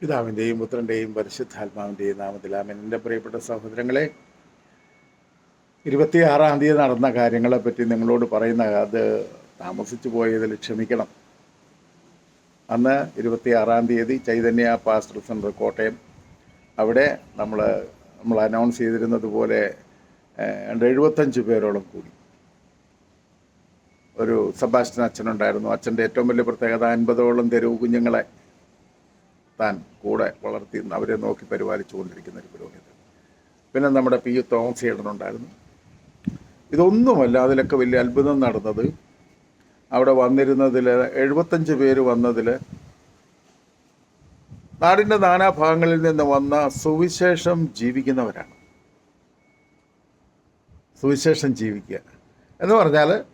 പിതാവിന്റെയും പുത്രന്റെയും പരിശുദ്ധാത്മാവിന്റെയും നാമത്തിൽ ആമേൻ. എന്റെ പ്രിയപ്പെട്ട സഹോദരങ്ങളെ ഇരുപത്തിയാറാം തീയതി നടന്ന കാര്യങ്ങളെപ്പറ്റി നിങ്ങളോട് പറയുന്ന അത് താമസിച്ചു പോയതിൽ ക്ഷമിക്കണം. അന്ന് ഇരുപത്തിയാറാം തീയതി ചൈതന്യ പാസ്റ്റർ സെന്റർ കോട്ടയം അവിടെ നമ്മൾ നമ്മൾ അനൗൺസ് ചെയ്തിരുന്നത് പോലെ എഴുപത്തഞ്ച് പേരോളം കൂടി. ഒരു സബാസ്റ്റൻ അച്ഛനുണ്ടായിരുന്നു. അച്ഛന്റെ ഏറ്റവും വലിയ പ്രത്യേകത അൻപതോളം തെരുവ് കുഞ്ഞുങ്ങളെ താൻ കൂടെ വളർത്തി അവരെ നോക്കി പരിപാലിച്ചു കൊണ്ടിരിക്കുന്ന ഒരു പുരോഹിതൻ. പിന്നെ നമ്മുടെ പി യു തോമസ് ഏടനുണ്ടായിരുന്നു ഇതൊന്നുമല്ല അതിലൊക്കെ വലിയ അത്ഭുതം നടന്നത്. അവിടെ വന്നിരുന്നതിൽ എഴുപത്തഞ്ച് പേര് വന്നതിൽ നാടിന്റെ നാനാഭാഗങ്ങളിൽ നിന്ന് വന്ന സുവിശേഷം ജീവിക്കുന്നവരാണ്. സുവിശേഷം ജീവിക്കുക. എന്ന് പറഞ്ഞാൽ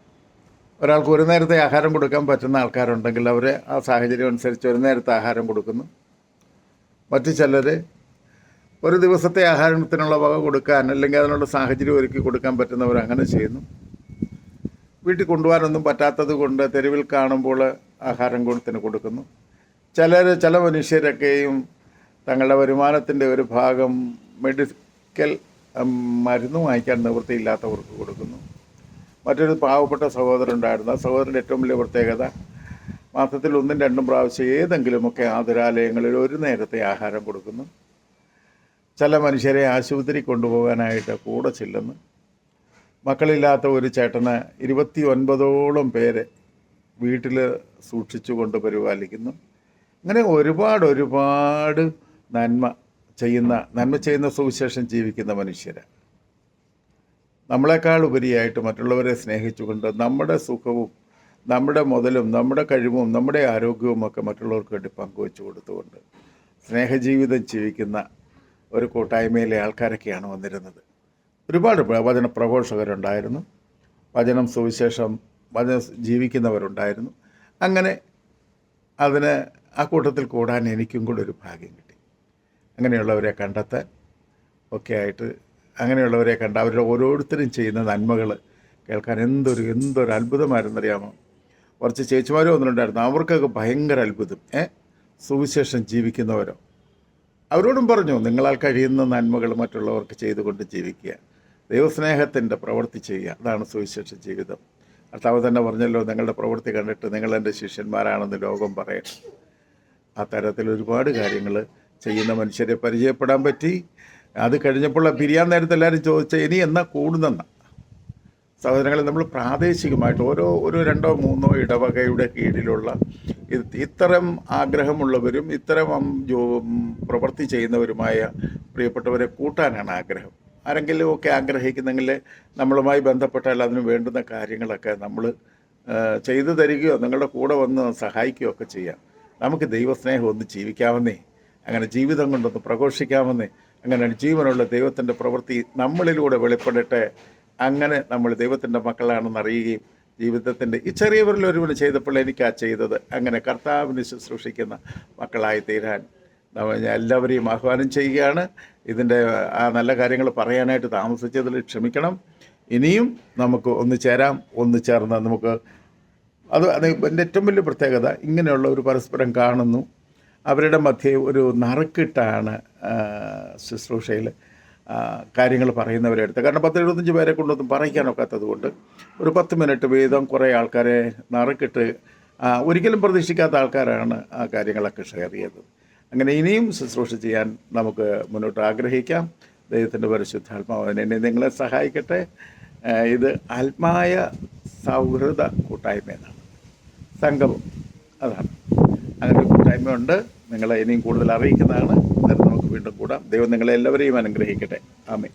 ഒരാൾക്ക് ഒരു നേരത്തെ ആഹാരം കൊടുക്കാൻ പറ്റുന്ന ആൾക്കാരുണ്ടെങ്കിൽ അവർ ആ സാഹചര്യം അനുസരിച്ച് ഒരു നേരത്തെ ആഹാരം കൊടുക്കുന്നു. മറ്റു ചിലർ ഒരു ദിവസത്തെ ആഹാരത്തിനുള്ള വക കൊടുക്കാൻ അല്ലെങ്കിൽ അതിനുള്ള സാഹചര്യം ഒരുക്കി കൊടുക്കാൻ പറ്റുന്നവർ അങ്ങനെ ചെയ്യുന്നു. വീട്ടിൽ കൊണ്ടുപോകാനൊന്നും പറ്റാത്തത് കൊണ്ട് തെരുവിൽ കാണുമ്പോൾ ആഹാരം കൊടുത്തിന് കൊടുക്കുന്നു. ചിലർ ചില മനുഷ്യരൊക്കെയും തങ്ങളുടെ വരുമാനത്തിന്റെ ഒരു ഭാഗം മെഡിക്കൽ മരുന്ന് വാങ്ങിക്കാൻ നിവൃത്തിയില്ലാത്തവർക്ക് കൊടുക്കുന്നു. മറ്റൊരു പാവപ്പെട്ട സഹോദരൻ ഉണ്ടായിരുന്നു. ആ സഹോദരന്റെ ഏറ്റവും വലിയ പ്രത്യേകത മാസത്തിൽ ഒന്നും രണ്ടും പ്രാവശ്യം ഏതെങ്കിലുമൊക്കെ ആതുരാലയങ്ങളിൽ ഒരു നേരത്തെ ആഹാരം കൊടുക്കുന്നു. ചില മനുഷ്യരെ ആശുപത്രി കൊണ്ടുപോകാനായിട്ട് കൂടെ ചെല്ലുന്നു. മക്കളില്ലാത്ത ഒരു ചേട്ടന് ഇരുപത്തി ഒൻപതോളം പേരെ വീട്ടിൽ സൂക്ഷിച്ചുകൊണ്ട് പരിപാലിക്കുന്നു. അങ്ങനെ ഒരുപാട് ഒരുപാട് നന്മ ചെയ്യുന്ന നന്മ ചെയ്യുന്ന സുവിശേഷം ജീവിക്കുന്ന മനുഷ്യരാണ് നമ്മളെക്കാൾ ഉപരിയായിട്ട് മറ്റുള്ളവരെ സ്നേഹിച്ചുകൊണ്ട് നമ്മുടെ സുഖവും നമ്മുടെ മുതലും നമ്മുടെ കഴിവും നമ്മുടെ ആരോഗ്യവും ഒക്കെ മറ്റുള്ളവർക്ക് വേണ്ടി പങ്കുവെച്ചു കൊടുത്തുകൊണ്ട് സ്നേഹജീവിതം ജീവിക്കുന്ന ഒരു കൂട്ടായ്മയിലെ ആൾക്കാരൊക്കെയാണ് വന്നിരുന്നത്. ഒരുപാട് വചന പ്രഘോഷകരുണ്ടായിരുന്നു. വചനം സുവിശേഷം വചന ജീവിക്കുന്നവരുണ്ടായിരുന്നു. അങ്ങനെ അതിന് ആ കൂട്ടത്തിൽ കൂടാൻ എനിക്കും കൂടെ ഒരു ഭാഗ്യം കിട്ടി. അങ്ങനെയുള്ളവരെ കണ്ടെത്താൻ ഒക്കെ ആയിട്ട് അങ്ങനെയുള്ളവരെ കണ്ട് അവരുടെ ഓരോരുത്തരും ചെയ്യുന്ന നന്മകൾ കേൾക്കാൻ എന്തൊരു എന്തൊരു അത്ഭുതമായിരുന്നറിയാമോ? കുറച്ച് ചേച്ചിമാരും ഒന്നുണ്ടായിരുന്നു അവർക്കൊക്കെ ഭയങ്കര അത്ഭുതം. ഏ? സുവിശേഷം ജീവിക്കുന്നവരോ? അവരോടും പറഞ്ഞു നിങ്ങളാൽ കഴിയുന്ന നന്മകൾ മറ്റുള്ളവർക്ക് ചെയ്തുകൊണ്ട് ജീവിക്കുക. ദൈവസ്നേഹത്തിന്റെ പ്രവൃത്തി ചെയ്യുക. അതാണ് സുവിശേഷ ജീവിതം. കർത്താവ് തന്നെ പറഞ്ഞല്ലോ നിങ്ങളുടെ പ്രവൃത്തി കണ്ടിട്ട് നിങ്ങൾ എന്റെ ശിഷ്യന്മാരാണെന്ന് ലോകം പറയും ആ തരത്തിൽ ഒരുപാട് കാര്യങ്ങൾ ചെയ്യുന്ന മനുഷ്യരെ പരിചയപ്പെടാൻ പറ്റി. അത് കഴിഞ്ഞപ്പോൾ പിരിയാൻ നേരത്തെ എല്ലാവരും ചോദിച്ച ഇനി എന്നാ കൂടുന്നെന്ന? സഹോദരങ്ങളെ നമ്മൾ പ്രാദേശികമായിട്ട് ഓരോ ഒരു രണ്ടോ മൂന്നോ ഇടവകയുടെ കീഴിലുള്ള ഇത്തരം ആഗ്രഹമുള്ളവരും ഇത്തരം പ്രവൃത്തി ചെയ്യുന്നവരുമായ പ്രിയപ്പെട്ടവരെ കൂട്ടാനാണ് ആഗ്രഹം. ആരെങ്കിലും ഒക്കെ ആഗ്രഹിക്കുന്നെങ്കിൽ നമ്മളുമായി ബന്ധപ്പെട്ടാൽ അതിന് വേണ്ടുന്ന കാര്യങ്ങളൊക്കെ നമ്മൾ ചെയ്തു തരികയോ നിങ്ങളുടെ കൂടെ വന്ന് സഹായിക്കുകയോ ഒക്കെ ചെയ്യാം. നമുക്ക് ദൈവസ്നേഹം ഒന്ന് ജീവിക്കാമെന്നേ അങ്ങനെ ജീവിതം കൊണ്ടൊന്ന് പ്രഘോഷിക്കാമെന്നേ അങ്ങനെ ജീവനുള്ള ദൈവത്തിന്റെ പ്രവൃത്തി നമ്മളിലൂടെ വെളിപ്പെടട്ടെ അങ്ങനെ നമ്മൾ ദൈവത്തിന്റെ മക്കളാണെന്ന് അറിയുകയും ജീവിതത്തിന്റെ ഈ ചെറിയവരിൽ ചെയ്തപ്പോൾ എനിക്കാ ചെയ്തത്. അങ്ങനെ കർത്താവിന് ശുശ്രൂഷിക്കുന്ന മക്കളായി തീരാൻ എല്ലാവരെയും ആഹ്വാനം ചെയ്യുകയാണ്. ഇതിന്റെ ആ നല്ല കാര്യങ്ങൾ പറയാനായിട്ട് താമസിച്ചതിൽ ക്ഷമിക്കണം. ഇനിയും നമുക്ക് ഒന്ന് ചേരാം ഒന്ന് ചേർന്ന് നമുക്ക് അത് അത് എന്റെ ഏറ്റവും വലിയ പ്രത്യേകത ഇങ്ങനെയുള്ള ഒരു പരസ്പരം കാണുന്നു. അവരുടെ മധ്യേ ഒരു നറുക്കിട്ടാണ് ശുശ്രൂഷയിൽ കാര്യങ്ങൾ പറയുന്നവരെ അടുത്ത്. കാരണം പത്ത് എഴുപത്തഞ്ച് പേരെ കൊണ്ടൊന്നും പറയിക്കാനൊക്കാത്തത് കൊണ്ട് ഒരു പത്ത് മിനിറ്റ് വീതം കുറേ ആൾക്കാരെ നറുക്കിട്ട് ഒരിക്കലും പ്രതീക്ഷിക്കാത്ത ആൾക്കാരാണ് ആ കാര്യങ്ങളൊക്കെ ഷെയർ ചെയ്തത്. അങ്ങനെ ഇനിയും ശുശ്രൂഷ ചെയ്യാൻ നമുക്ക് മുന്നോട്ട് ആഗ്രഹിക്കാം. ദൈവത്തിന്റെ പരിശുദ്ധാത്മാവ് എന്നെ നിങ്ങളെ സഹായിക്കട്ടെ. ഇത് ആത്മായ സൗഹൃദ കൂട്ടായ്മ എന്നാണ് സംഗമം അതാണ്. അങ്ങനെ കൂട്ടായ്മയുണ്ട്. നിങ്ങളെ ഇനിയും കൂടുതൽ അറിയിക്കുന്നതാണ്. വീണ്ടും കൂടാം. ദൈവം നിങ്ങളെ എല്ലാവരെയും അനുഗ്രഹിക്കട്ടെ. ആമേ